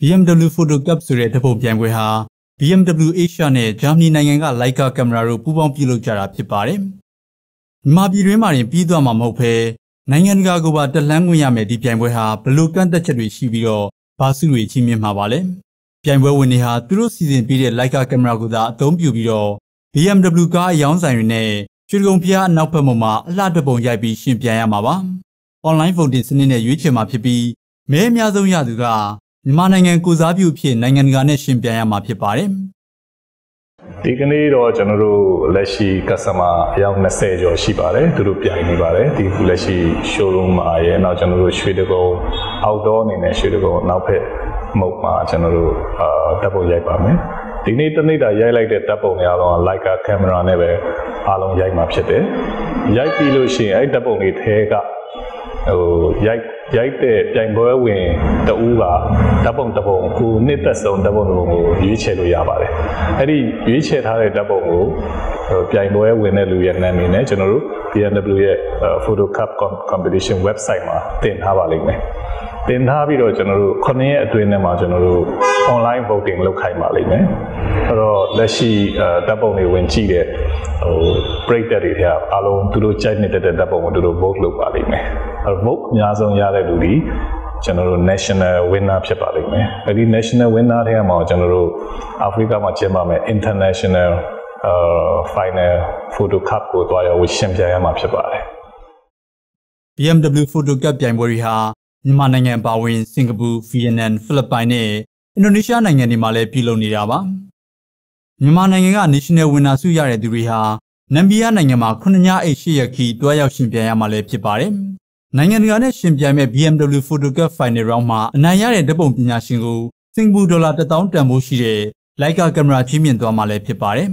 BMW Photo Cup ဆိုတဲ့တပုံပြိုင်ပွဲဟာ BMW Asia နဲ့ဂျာမနီနိုင်ငံက Leica ကင်မရာတို့ပူးပေါင်းပြုလုပ်ကြတာဖြစ်ပါတယ်။မြန်မာပြည်တွင်းမှာတင်ပြီးသွားမှာမဟုတ်ဘဲနိုင်ငံတကာကပါတက်လှမ်းဝင်ရမယ်ဒီပြိုင်ပွဲဟာဘလို့ကန့်သက်ချက်တွေရှိပြီးတော့ဘာစုတွေချီးမြှင့်မှာပါလဲ။ပြိုင်ပွဲဝင်တွေဟာသူတို့စီစဉ်ပေးတဲ့ Leica ကင်မရာကိုသာအသုံးပြုပြီးတော့ BMW ကားအယောင်းဆိုင်တွေနဲ့ ရွှေကုံဖျားအနောက်ဘက်မှာအလှတပုံရိုက်ပြီးရှင်ပြန်ရမှာပါ။ online voting စနစ်နဲ့ရွေးချယ်မှာဖြစ်ပြီးမဲအများဆုံးရသူကမြန်မာနိုင်ငံကိုစားပြုဖြစ်နိုင်ငံတကာနဲ့ရှင်ပြန်ရမှာဖြစ်ပါတယ်ဒီကနေ့တော့ကျွန်တော်တို့လက်ရှိ customer အယောက်20ကျော်ရှိပါတယ်သူတို့ပြိုင်နေပါတယ်ဒီခုလက်ရှိ showroom မှာရဲနောက်ကျွန်တော်တို့ရွှေတကုံ outdoor အနေနဲ့ရွှေတကုံနောက်ဖက်မုတ်မှာကျွန်တော်တို့အာတပ်ပုံရိုက်ပါမယ်ဒီနေ့တနေ့တာရိုက်လိုက်တဲ့တပ်ပုံတွေကတော့ Leica camera နဲ့ပဲ အားလုံးရိုက်မှာဖြစ်တယ်ရိုက်ပြီးလို့ရှိရင်အဲ့တပ်ပုံတွေထဲကဟိုရိုက်ရိုက်တဲ့ပြိုင်ပွဲဝင်တဦးကဓာတ်ပုံတစ်ပုံကိုနှစ်သက်ဆုံးဓာတ်ပုံတစ်ပုံကိုရွေးချယ်လို့ရပါတယ်အဲ့ဒီရွေးချယ်ထားတဲ့ဓာတ်ပုံကိုပြိုင်ပွဲဝင်တဲ့လူရဲ့နာမည်နဲ့ကျွန်တော်တို့ BMW ရဲ့ Photo Cup Competition website မှာတင်ထားပါလိမ့်မယ်တင်ထားပြီးတော့ကျွန်တော်တို့9ရက်အတွင်းထဲမှာကျွန်တော်တို့ online voting လုပ်ခိုင်းပါလိမ့်မယ်အဲ့တော့လက်ရှိဓာတ်ပုံတွေဝင်ကြည့်တဲ့ဟိုပရိသတ်တွေထဲအားလုံးသူတို့ကြိုက်နေတဲ့ဓာတ်ပုံကိုသူတို့ vote လုပ်ပါလိမ့်မယ်အဲ့ vote အများဆုံးရတဲ့လူဒီကျွန်တော်တို့ national winner ဖြစ်ပါလိမ့်မယ်အဲ့ဒီ national winner ထဲမှာကျွန်တော်တို့အာဖရိကမှာကျင်းပမယ် international အာ final photo cup ကိုတွားရဝရှင်ပြိုင်ရမှာဖြစ်ပါတယ် BMW Photo Cup ပြိုင်ပွဲတွေဟာမြန်မာနိုင်ငံပါဝင်စင်ကာပူ၊ဗီယက်နမ်၊ဖိလစ်ပိုင်နဲ့ အင်ဒိုနီးရှားနိုင်ငံတွေမှာလည်းပြုလုပ်နေတာပါမြန်မာနိုင်ငံက National Winner ဆုရတဲ့သူတွေဟာနမ်ဘီးယားနိုင်ငံမှာ9ညအိတ်8ရက်ခီတွားရောက်ရှင်ပြိုင်ရမှာလည်းဖြစ်ပါတယ်နိုင်ငံတကာနဲ့ရှင်ပြိုင်မဲ့ BMW Photo Cup Final Round မှာအနိုင်ရတဲ့ဓာတ်ပုံပညာရှင်ကိုစင်ကာပူဒေါ်လာ1000တန်ဖိုးရှိတဲ့ Leica ကင်မရာကြီးမြင့်သွားမှာလည်းဖြစ်ပါတယ်